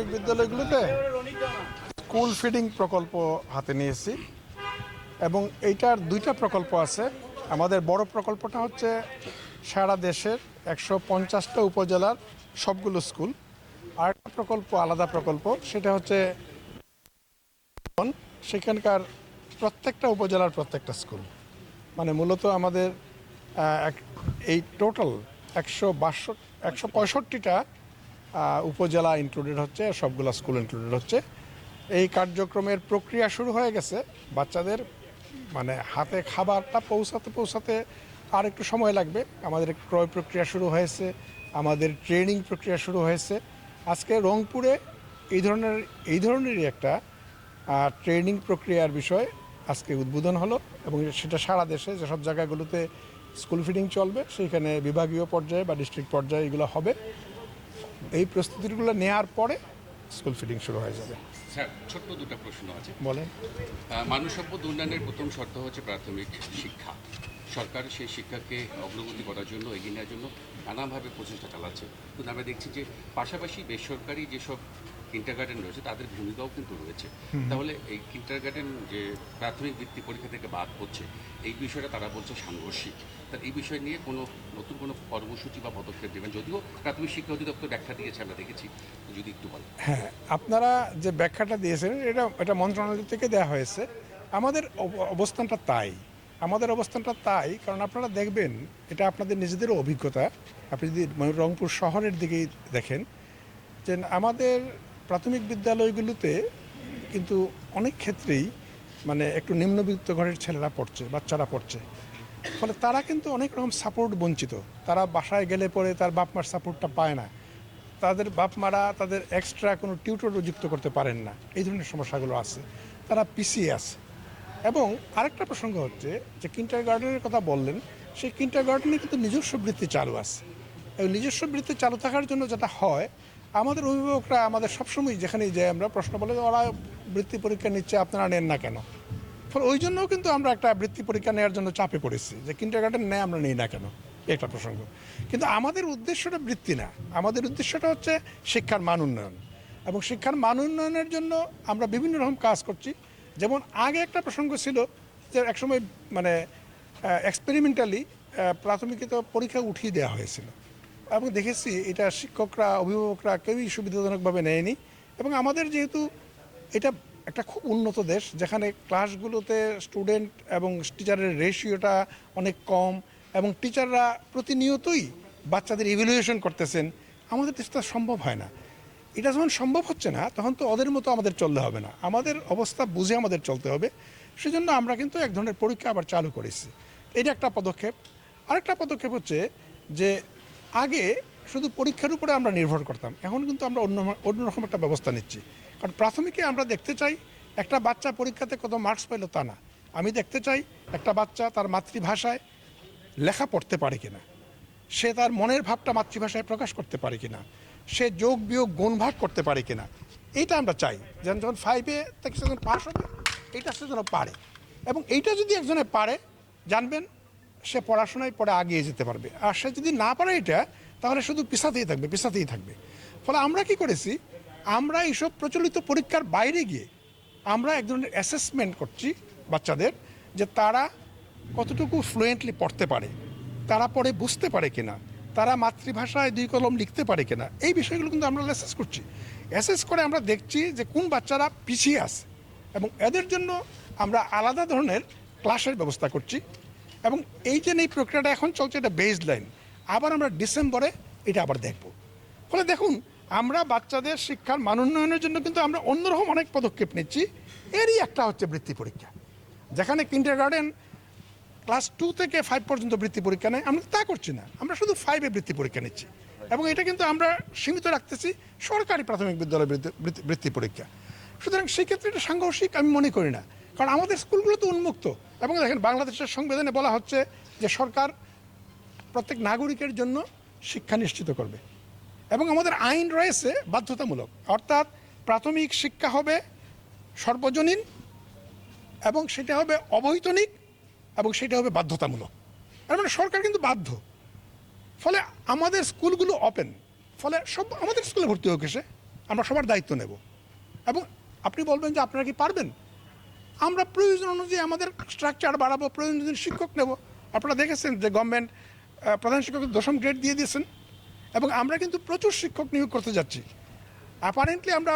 প্রাথমিক বিদ্যালয়গুলোতে school feeding প্রকল্প হাতে নিয়েছি। এবং এইটার দুইটা প্রকল্প আছে। আমাদের বড় প্রকল্পটা হচ্ছে সারা দেশের একশো পঞ্চাশটা উপজেলার সবগুলো স্কুল। আর প্রকল্প, আলাদা প্রকল্প, সেটা হচ্ছে সেখানকার প্রত্যেকটা উপজেলার প্রত্যেকটা স্কুল। মানে মূলত আমাদের এই টোটাল একশো বাষট্টি, একশো পঁয়ষট্টিটা উপজেলা ইনক্লুডেড হচ্ছে, সবগুলো স্কুল ইনক্লুডেড হচ্ছে। এই কার্যক্রমের প্রক্রিয়া শুরু হয়ে গেছে। বাচ্চাদের মানে হাতে খাবারটা পৌঁছাতে পৌঁছাতে আর একটু সময় লাগবে। আমাদের ক্রয় প্রক্রিয়া শুরু হয়েছে, আমাদের ট্রেনিং প্রক্রিয়া শুরু হয়েছে। আজকে রংপুরে এই ধরনের, এই ধরনেরই একটা ট্রেনিং প্রক্রিয়ার বিষয় আজকে উদ্বোধন হলো এবং সেটা সারা দেশে যেসব জায়গাগুলোতে স্কুল ফিডিং চলবে, সেইখানে বিভাগীয় পর্যায়ে বা ডিস্ট্রিক্ট পর্যায়ে এগুলো হবে। এই প্রস্তুতিগুলো নেওয়ার পরে স্কুল ফিডিং শুরু হয়ে যাবে। স্যার ছোট্ট দুটো প্রশ্ন আছে। বলেন। আহ, মানব উন্নয়নের প্রথম শর্ত হচ্ছে প্রাথমিক শিক্ষা। সরকার সেই শিক্ষাকে অগ্রগতি করার জন্য এগিয়ে নেওয়ার জন্য নানাভাবে প্রচেষ্টা চালাচ্ছে। কিন্তু আমরা দেখছি যে পাশাপাশি বেসরকারি যেসব কিন্টার গার্ডেন রয়েছে তাদের ভূমিকাও কিন্তু রয়েছে। তাহলে এই কিন্টার গার্ডেন যে প্রাথমিক বৃত্তি পরীক্ষা থেকে বাদ হচ্ছে এই বিষয়টা তারা বলছে সাংঘর্ষিক। তা এই বিষয় নিয়ে কোনো নতুন কোনো কর্মসূচি বা পদক্ষেপ দেবেন যদিও প্রাথমিক শিক্ষা অধিদপ্তর ব্যাখ্যা দিয়েছে আমরা দেখেছি। যদি একটু বলেন। হ্যাঁ আপনারা যে ব্যাখ্যাটা দিয়েছেন এটা এটা মন্ত্রণালয় থেকে দেওয়া হয়েছে। আমাদের অব- অবস্থানটা তাই। আমাদের অবস্থানটা তাই কারণ আপনারা দেখবেন এটা আপনাদের নিজেদেরও অভিজ্ঞতা। আপনি যদি রংপুর শহরের দিকেই দেখেন যে আমাদের প্রাথমিক বিদ্যালয়গুলোতে কিন্তু অনেক ক্ষেত্রেই মানে একটু নিম্নবিত্ত ঘরের ছেলেরা পড়ছে, বাচ্চারা পড়ছে। ফলে তারা কিন্তু অনেক রকম সাপোর্ট বঞ্চিত। তারা বাসায় গেলে পরে তার বাপ মার সাপোর্টটা পায় না। তাদের বাপ মারা তাদের এক্সট্রা কোনো টিউটরও যুক্ত করতে পারেন না। এই ধরনের সমস্যাগুলো আছে। তারা পিছিয়ে আছে। এবং আরেকটা প্রসঙ্গ হচ্ছে যে কিন্টার গার্ডেনের কথা বললেন, সেই কিন্টার গার্ডেনে কিন্তু নিজস্ব বৃত্তি চালু আছে। এবং নিজস্ব বৃত্তি চালু থাকার জন্য যেটা হয় আমাদের অভিভাবকরা আমাদের সবসময় যেখানেই যাই আমরা প্রশ্ন বলে ওরা বৃত্তি পরীক্ষা নিচ্ছে, আপনারা নেন না কেন? ফলে ওই জন্যও কিন্তু আমরা একটা বৃত্তি পরীক্ষা নেওয়ার জন্য চাপে পড়েছি যে কিন্টার গার্ডেন নেয়, আমরা নিই না কেন? একটা প্রসঙ্গ। কিন্তু আমাদের উদ্দেশ্যটা বৃত্তি না। আমাদের উদ্দেশ্যটা হচ্ছে শিক্ষার মান উন্নয়ন। এবং শিক্ষার মান উন্নয়নের জন্য আমরা বিভিন্ন রকম কাজ করছি। যেমন আগে একটা প্রসঙ্গ ছিল যে একসময় মানে এক্সপেরিমেন্টালি প্রাথমিকত পরীক্ষা উঠিয়ে দেওয়া হয়েছিল। এবং দেখেছি এটা শিক্ষকরা, অভিভাবকরা কেউই সুবিধাজনকভাবে নেয়নি। এবং আমাদের যেহেতু এটা একটা খুব উন্নত দেশ, যেখানে ক্লাসগুলোতে স্টুডেন্ট এবং টিচারের রেশিওটা অনেক কম এবং টিচাররা প্রতিনিয়তই বাচ্চাদের ইভ্যালুয়েশন করতেছেন, আমাদের দেশে তা সম্ভব হয় না। এটা যখন সম্ভব হচ্ছে না, তখন তো ওদের মতো আমাদের চললে হবে না। আমাদের অবস্থা বুঝে আমাদের চলতে হবে। সেজন্য আমরা কিন্তু এক ধরনের পরীক্ষা আবার চালু করেছি। এটা একটা পদক্ষেপ। আরেকটা পদক্ষেপ হচ্ছে যে আগে শুধু পরীক্ষার উপরে আমরা নির্ভর করতাম। এখন কিন্তু আমরা অন্য অন্যরকম একটা ব্যবস্থা নিচ্ছি। কারণ প্রাথমিকে আমরা দেখতে চাই, একটা বাচ্চা পরীক্ষাতে কত মার্কস পেল তা না। আমি দেখতে চাই, একটা বাচ্চা তার মাতৃভাষায় লেখা পড়তে পারে কিনা। সে তার মনের ভাবটা মাতৃভাষায় প্রকাশ করতে পারে কিনা। সে যোগ, বিয়োগ গুণ ভাগ করতে পারে কিনা। এইটা আমরা চাই। যেন যখন ফাইভে থেকে সে পাস হবে, এইটা সে যেন পারে। এবং এইটা যদি একজনে পারে, জানবেন সে পড়াশোনায় পরে আগিয়ে যেতে পারবে। আর সে যদি না পারে এটা, তাহলে শুধু পিছাতেই থাকবে পিছাতেই থাকবে। ফলে আমরা কি করেছি? আমরা এইসব প্রচলিত পরীক্ষার বাইরে গিয়ে আমরা এক ধরনের অ্যাসেসমেন্ট করছি বাচ্চাদের যে তারা কতটুকু ফ্লুয়েন্টলি পড়তে পারে। তারা পড়ে বুঝতে পারে কিনা? তারা মাতৃভাষায় দুই কলম লিখতে পারে কিনা? এই বিষয়গুলো কিন্তু আমরা অ্যাসেস করছি। অ্যাসেস করে আমরা দেখছি যে কোন বাচ্চারা পিছিয়ে আছে। এবং এদের জন্য আমরা আলাদা ধরনের ক্লাসের ব্যবস্থা করছি। এবং এই যে এই প্রক্রিয়াটা এখন চলছে, এটা বেসড লাইন আবার আমরা ডিসেম্বরে এটা আবার দেখব। ফলে দেখুন, আমরা বাচ্চাদের শিক্ষার মান উন্নয়নের জন্য কিন্তু আমরা অন্যরকম অনেক পদক্ষেপ নিচ্ছি। এরই একটা হচ্ছে বৃত্তি পরীক্ষা। যেখানে কিন্টার গার্ডেন ক্লাস টু থেকে ফাইভ পর্যন্ত বৃত্তি পরীক্ষা নেয়। আমরা তা করছি না। আমরা শুধু ফাইভে বৃত্তি পরীক্ষা নিচ্ছি। এবং এটা কিন্তু আমরা সীমিত রাখতেছি সরকারি প্রাথমিক বিদ্যালয় বৃত্তি পরীক্ষা। সুতরাং সেক্ষেত্রে এটা সাংঘর্ষিক আমি মনে করি না। কারণ আমাদের স্কুলগুলো তো উন্মুক্ত। এবং দেখেন বাংলাদেশের সংবিধানে বলা হচ্ছে যে সরকার প্রত্যেক নাগরিকের জন্য শিক্ষা নিশ্চিত করবে। এবং আমাদের আইন রয়েছে বাধ্যতামূলক। অর্থাৎ প্রাথমিক শিক্ষা হবে সর্বজনীন এবং সেটা হবে অবৈতনিক এবং সেটা হবে বাধ্যতামূলক। তার মানে সরকার কিন্তু বাধ্য। ফলে আমাদের স্কুলগুলো ওপেন ফলে সব আমাদের স্কুলে ভর্তি হোক এসে আমরা সবার দায়িত্ব নেব। এবং আপনি বলবেন যে আপনারা কি পারবেন? আমরা প্রয়োজন অনুযায়ী আমাদের স্ট্রাকচার বাড়াবো, প্রয়োজন অনুযায়ী শিক্ষক নেব। আপনারা দেখেছেন যে গভর্নমেন্ট প্রধান শিক্ষক দশম গ্রেড দিয়ে দিয়েছেন এবং আমরা কিন্তু প্রচুর শিক্ষক নিয়োগ করতে যাচ্ছি। অ্যাপারেন্টলি আমরা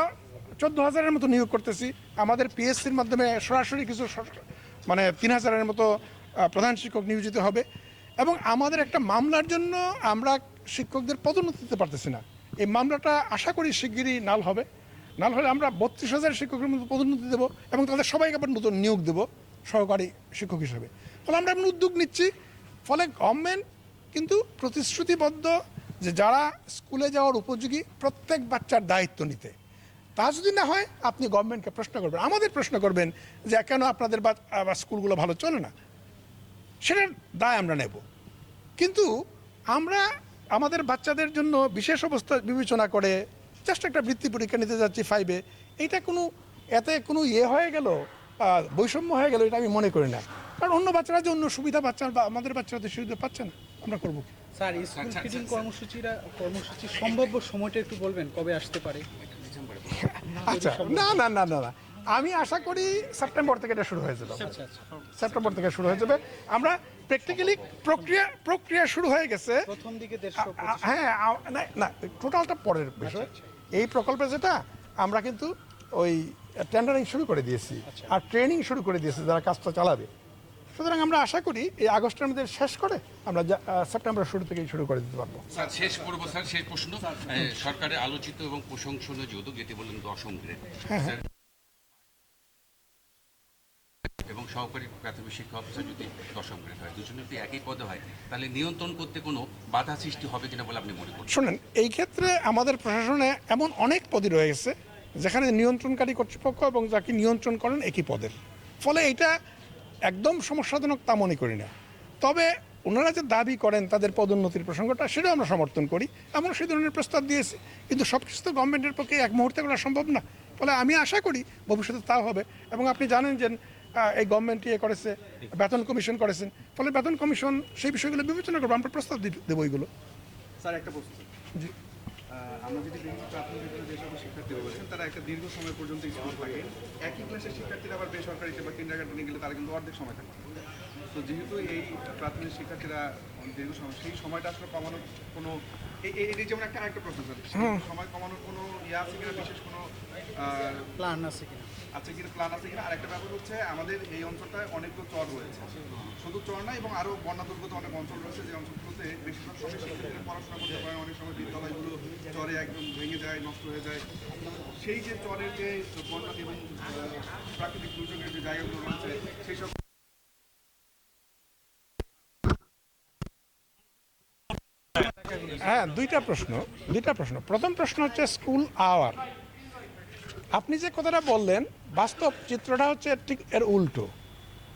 চোদ্দ হাজারের মতো নিয়োগ করতেছি। আমাদের পিএসসির মাধ্যমে সরাসরি কিছু মানে তিন হাজারের মতো প্রধান শিক্ষক নিয়োজিত হবে এবং আমাদের একটা মামলার জন্য আমরা শিক্ষকদের পদোন্নতি দিতে পারতেছি না। এই মামলাটা আশা করি শিগগিরই নাল হবে। নাল হলে আমরা বত্রিশ হাজার শিক্ষকের মতো পদোন্নতি দেবো এবং তাদের সবাইকে আবার নতুন নিয়োগ দেবো সহকারী শিক্ষক হিসেবে। ফলে আমরা এমন উদ্যোগ নিচ্ছি, ফলে গভর্নমেন্ট কিন্তু প্রতিশ্রুতিবদ্ধ যে যারা স্কুলে যাওয়ার উপযোগী প্রত্যেক বাচ্চার দায়িত্ব নিতে। তা যদি না হয়, আপনি গভর্নমেন্টকে প্রশ্ন করবেন। আমাদের প্রশ্ন করবেন যে কেন আপনাদের স্কুলগুলো ভালো চলে না? সেটার দায় আমরা নেব। কিন্তু আমরা আমাদের বাচ্চাদের জন্য বিশেষ অবস্থা বিবেচনা করে জাস্ট একটা বৃত্তি পরীক্ষা নিতে যাচ্ছি ফাইভে এইটা কোনো এতে কোনো ইয়ে হয়ে গেল বৈষম্য হয়ে গেল এটা আমি মনে করি না। কারণ অন্য বাচ্চারা যে অন্য সুবিধা পাচ্ছে না বা আমাদের বাচ্চারা তো সুবিধা পাচ্ছে না আমরা করব কি? স্যার স্কুল আচ্ছা, ফিডিং আচ্ছা, কর্মসূচিরা কর্মসূচির সম্ভাব্য সময়টা একটু বলবেন কবে আসতে পারে? আচ্ছা না না না না না। আমি আশা করি সেপ্টেম্বর থেকে এটা শুরু হয়ে যাবে। আচ্ছা আচ্ছা। সেপ্টেম্বর থেকে শুরু হয়ে যাবে। আমরা প্র্যাকটিক্যালি প্রক্রিয়া প্রক্রিয়া শুরু হয়ে গেছে। প্রথম দিকে হ্যাঁ না না টোটালটা পরের বিষয়। এই প্রকল্পে যেটা আমরা কিন্তু ওই টেন্ডারিং শুরু করে দিয়েছি আর ট্রেনিং শুরু করে দিয়েছি যারা কাজটা চালাবে। সুতরাং আমরা আশা করি এই আগস্টের মধ্যে শেষ করে আমরা সেপ্টেম্বরের সেপ্টেম্বর শুরু থেকেই শুরু করে দিতে পারব। স্যার শেষ করব স্যার শেষ প্রশ্ন। সরকারের আলোচিত এবং প্রশংসনীয় যে উদ্যোগ যেটি বললেন দশম গ্রেড স্যার, এবং সহকারী প্রাথমিক শিক্ষা অফিসার যদি দশম গ্রেড হয় দুজনে যদি একই পদে হয়, তাহলে নিয়ন্ত্রণ করতে কোনো বাধা সৃষ্টি হবে কিনা বলে আপনি মনে করছেন? শোনেন, এই ক্ষেত্রে আমাদের প্রশাসনে এমন অনেক পদই রয়ে গেছে, যেখানে নিয়ন্ত্রণকারী কর্তৃপক্ষ এবং যাকে নিয়ন্ত্রণ করেন একই পদের। ফলে এটা একদম সমস্যাজনক তা মনে করি না। তবে ওনারা যে দাবি করেন তাদের পদোন্নতির প্রসঙ্গটা, সেটাও আমরা সমর্থন করি। এমন সেই ধরনের প্রস্তাব দিয়েছি। কিন্তু সব কিছু তো গভর্নমেন্টের পক্ষে এক মুহূর্তে করা সম্ভব না। ফলে আমি আশা করি ভবিষ্যতে তাও হবে। এবং আপনি জানেন যে এই গভর্নমেন্ট ইয়ে করেছে বেতন কমিশন করেছেন ফলে বেতন কমিশন সেই বিষয়গুলো বিবেচনা করব আমরা প্রস্তাব দেবো এগুলো। স্যার একটা প্রশ্ন জি। আমরা যদি দেখি প্রাথমিক যে সকল শিক্ষার্থী রয়েছেন তারা একটা দীর্ঘ সময় পর্যন্ত স্কুল থাকে। একই ক্লাসের শিক্ষার্থীরা আবার বেসরকারিতে বা কিন্ডার গার্ডেনে গেলে তারা কিন্তু অর্ধেক সময় থাকে তো যেহেতু এই প্রাথমিক শিক্ষার্থীরা দীর্ঘ সময় সেই সময়টা আসলে কমানোর কোনো এই- যেমন একটা আরেকটা প্রশ্ন স্যার সময় কমানোর কোনো ইয়ে আছে কিনা বিশেষ কোনো প্ল্যান আছে কিনা? আছে কিনা প্ল্যান আছে কিনা? আরেকটা ব্যাপার হচ্ছে আমাদের এই অঞ্চলটায় অনেকগুলো চর রয়েছে। শুধু চর না এবং আরও বন্যা দুর্গত অনেক অঞ্চল রয়েছে যে অঞ্চলগুলোতে বেশিরভাগ সময় শিক্ষার্থীরা পড়াশোনা করতে পারে অনেক সময় বিদ্যালয়গুলো চরে একদম ভেঙে যায় নষ্ট হয়ে যায়। সেই যে চরের যে বন্যা এবং প্রাকৃতিক দুর্যোগের যে জায়গাগুলো রয়েছে সেই সব হ্যাঁ দুইটা প্রশ্ন দুইটা প্রশ্ন। প্রথম প্রশ্ন হচ্ছে স্কুল আওয়ার আপনি যে কথাটা বললেন, বাস্তব চিত্রটা হচ্ছে ঠিক এর উল্টো।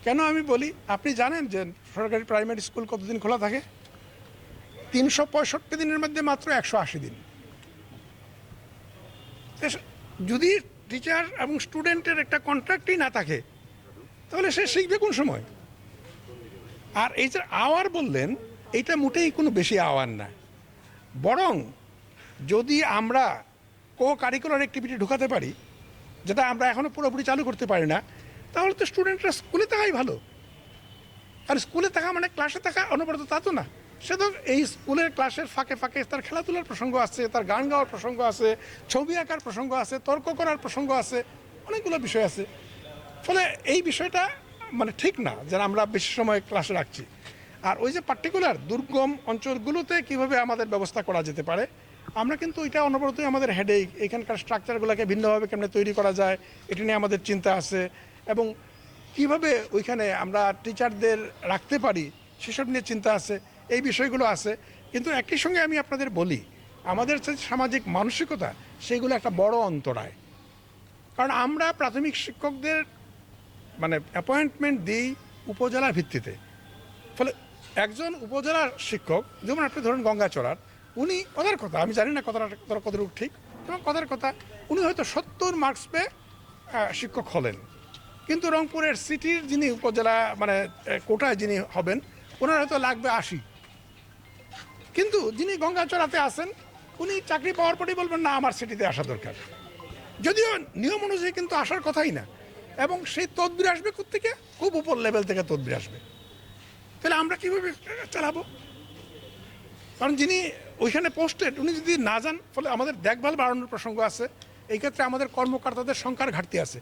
কেন আমি বলি, আপনি জানেন যে সরকারি প্রাইমারি স্কুল কতদিন খোলা থাকে? তিনশো পঁয়ষট্টি দিনের মধ্যে মাত্র একশো আশি দিন। যদি টিচার এবং স্টুডেন্টের একটা কন্ট্রাক্টই না থাকে, তাহলে সে শিখবে কোন সময়? আর এই যে আওয়ার বললেন, এইটা মোটেই কোনো বেশি আওয়ার না। বরং যদি আমরা কো কারিকুলার অ্যাক্টিভিটি ঢুকাতে পারি, যেটা আমরা এখনও পুরোপুরি চালু করতে পারি না, তাহলে তো স্টুডেন্টরা স্কুলে থাকাই ভালো। আর স্কুলে থাকা মানে ক্লাসে থাকা অনবরত তা তো না। সে তো এই স্কুলের ক্লাসের ফাঁকে ফাঁকে তার খেলাধুলার প্রসঙ্গ আছে, তার গান গাওয়ার প্রসঙ্গ আছে, ছবি আঁকার প্রসঙ্গ আছে, তর্ক করার প্রসঙ্গ আছে, অনেকগুলো বিষয় আছে। ফলে এই বিষয়টা মানে ঠিক না যে আমরা বেশি সময় ক্লাসে রাখছি। আর ওই যে পার্টিকুলার দুর্গম অঞ্চলগুলোতে কীভাবে আমাদের ব্যবস্থা করা যেতে পারে, আমরা কিন্তু এটা অনবরতই আমাদের হেডেক এখানকার স্ট্রাকচারগুলোকে ভিন্নভাবে কেমনে তৈরি করা যায়, এটা নিয়ে আমাদের চিন্তা আছে এবং কীভাবে ওইখানে আমরা টিচারদের রাখতে পারি, সেসব নিয়ে চিন্তা আছে, এই বিষয়গুলো আছে। কিন্তু একই সঙ্গে আমি আপনাদের বলি, আমাদের সামাজিক মানসিকতা, সেগুলো একটা বড় অন্তরায়। কারণ আমরা প্রাথমিক শিক্ষকদের মানে অ্যাপয়েন্টমেন্ট দিই উপজেলার ভিত্তিতে। ফলে একজন উপজেলার শিক্ষক, যেমন আপনি ধরুন গঙ্গাচড়ার উনি ওদের কথা, আমি জানি না কথাটা কতটা কতটুকু ঠিক, এবং কথার কথা, উনি হয়তো সত্তর মার্কস পেয়ে শিক্ষক হলেন। কিন্তু রংপুরের সিটির যিনি উপজেলা মানে কোটায় যিনি হবেন, ওনার হয়তো লাগবে আশি। কিন্তু যিনি গঙ্গাচড়াতে আসেন, উনি চাকরি পাওয়ার পরেই বলবেন, না, আমার সিটিতে আসা দরকার। যদিও নিয়ম অনুযায়ী কিন্তু আসার কথাই না, এবং সেই তদবির আসবে থেকে খুব উপর লেভেল থেকে তদবির আসবে। তাহলে আমরা কীভাবে চালাবো? কারণ যিনি ওইখানে পোস্টেড উনি যদি না যান, ফলে আমাদের দেখভাল বাড়ানোর প্রসঙ্গ আছে। এই ক্ষেত্রে আমাদের কর্মকর্তাদের সংখ্যার ঘাটতি আছে।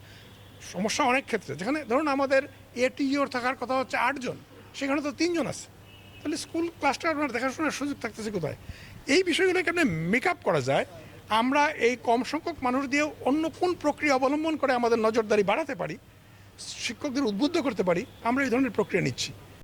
সমস্যা অনেক ক্ষেত্রে। যেখানে ধরুন আমাদের এটিওর থাকার কথা হচ্ছে আটজন সেখানে তো তিনজন আছে। তাহলে স্কুল ক্লাসটা আপনার দেখাশোনার সুযোগ থাকতেছে কোথায়? এই বিষয়গুলোকে আপনি মেক আপ করা যায়? আমরা এই কম সংখ্যক মানুষ দিয়ে অন্য কোন প্রক্রিয়া অবলম্বন করে আমাদের নজরদারি বাড়াতে পারি? শিক্ষকদের উদ্বুদ্ধ করতে পারি? আমরা এই ধরনের প্রক্রিয়া নিচ্ছি।